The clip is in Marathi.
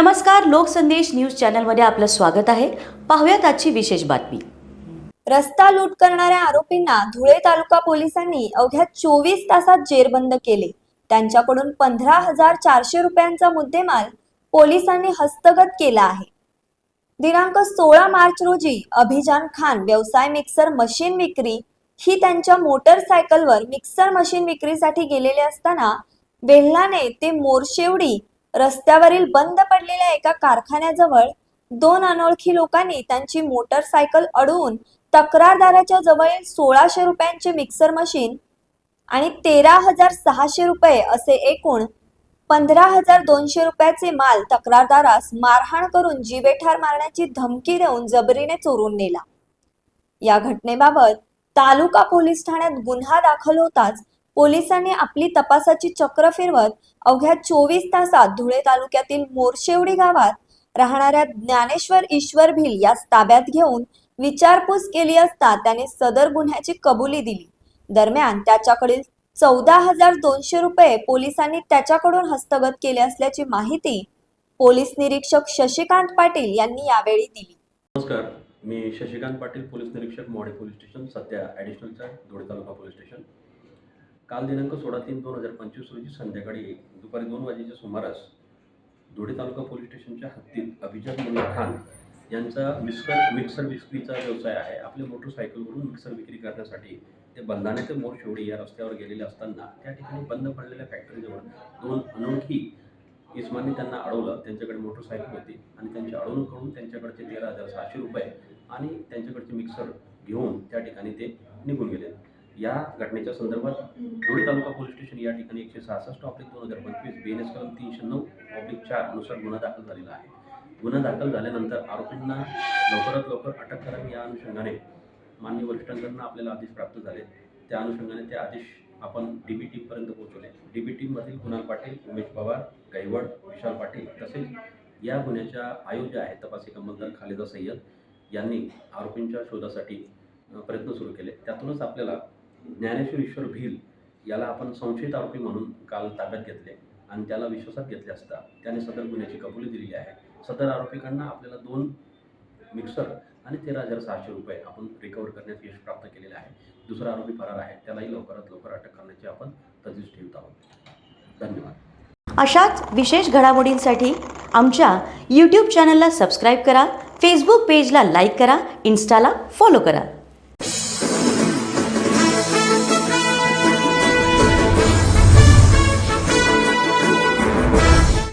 नमस्कार लोकसंदेश न्यूज चॅनलमध्ये आपलं स्वागत आहे. पाहुयात आजची विशेष बातमी. रस्ता लूट करणाऱ्या आरोपींना धुळे तालुका पोलिसांनी अवघ्या चोवीस तासात जेरबंद केले. त्यांच्याकडून पंधरा हजार चारशे रुपयांचा मुद्देमाल पोलिसांनी हस्तगत केला आहे. दिनांक सोळा मार्च रोजी अभिजान खान व्यवसाय मिक्सर मशीन विक्री ही त्यांच्या मोटरसायकलवर मिक्सर मशीन विक्रीसाठी गेलेले असताना वेल्हाने ते मोरशेवडी रस्त्यावरील बंद पडलेल्या एका कारखान्याजवळ दोन अनोळखी लोकांनी त्यांची मोटरसायकल अडवून तक्रारदाराच्या जवळील सोळाशे रुपयांचे मिक्सर मशीन आणि तेरा हजार सहाशे रुपये असे एकूण पंधरा हजार दोनशे रुपयाचे माल तक्रारदारास मारहाण करून जीवेठार मारण्याची धमकी देऊन जबरीने चोरून नेला. या घटनेबाबत तालुका पोलीस ठाण्यात गुन्हा दाखल होताच पोलिसांनी आपली तपासाची चक्र फिरवत अवघ्या चोवीस तासात धुळे तालुक्यातील मोरशेवडी गावात राहणाऱ्या ज्ञानेश्वर ईश्वर भिल यास ताब्यात घेऊन विचारपूस केली असता त्याने सदर गुन्ह्याची कबुली दिली. दरम्यान त्याच्याकडील चौदा हजार दोनशे रुपये पोलिसांनी त्याच्याकडून हस्तगत केले असल्याची माहिती पोलीस निरीक्षक शशिकांत पाटील यांनी यावेळी दिली. नमस्कार. मी शशिकांत पाटील पोलीस निरीक्षक मोहाडी पोलीस स्टेशन सध्या ॲडिशनलचा धुळे तालुका पोलीस स्टेशन. काल दिनांक सोळा तीन दोन हजार पंचवीस रोजी संध्याकाळी दुपारी दोन वाजेच्या सुमारास धुळे तालुका पोलीस स्टेशनच्या हद्दीत अभिजात मुल्ला खान यांचा मिक्सर मिक्सर विक्रीचा व्यवसाय आहे. आपल्या मोटरसायकलवरून मिक्सर विक्री करण्यासाठी ते बंधाणे ते मोर शेवडी या रस्त्यावर गेलेले असताना त्या ठिकाणी बंद पडलेल्या फॅक्टरीजवळ दोन अनोळखी इस्मानी त्यांना अडवलं. त्यांच्याकडे मोटरसायकल होती आणि त्यांची अडवणूक करून त्यांच्याकडचे तेरा हजार सहाशे रुपये आणि त्यांच्याकडचे मिक्सर घेऊन त्या ठिकाणी ते निघून गेले. या घटनेच्या संदर्भात धुळे तालुका पोलीस स्टेशन या ठिकाणी एकशे सहासष्ट ऑब्लिक दोन हजार पंचवीस बी एन एस कलम तीनशे नऊ ऑब्लिक चारनुसार गुन्हा दाखल झालेला आहे. गुन्हा दाखल झाल्यानंतर आरोपींना लवकरात लवकर अटक करावी या अनुषंगाने मान्य वरिष्ठांकडून आपल्याला आदेश प्राप्त झाले. त्या अनुषंगाने ते आदेश आपण डी बी टीमपर्यंत पोहोचवले. डी बी टीममधील कुणाल पाटील उमेश पवार गायवड विशाल पाटील तसेच या गुन्ह्याच्या आयोज्य आहेत तपासी अंमलदार खालिदा सय्यद यांनी आरोपींच्या शोधासाठी प्रयत्न सुरू केले. त्यातूनच आपल्याला ज्ञानेश्वर ईश्वर भिल याला आपण संशयित आरोपी म्हणून काल ताब्यात घेतले आणि त्याला विश्वासात घेतले असता त्याने सदर गुन्ह्याची कबुली दिलेली आहे. सदर आरोपीकडनं आपल्याला दोन मिक्सर आणि तेरा हजार सहाशे रुपये आपण रिकवर करण्यात यश प्राप्त केलेले आहे. दुसरा आरोपी फरार आहे. त्यालाही लवकरात लवकर अटक करण्याची आपण तजवीज ठेवत आहोत. धन्यवाद. अशाच विशेष घडामोडींसाठी आमच्या यूट्यूब चॅनलला सबस्क्राईब करा फेसबुक पेजला लाईक करा इन्स्टाला फॉलो करा.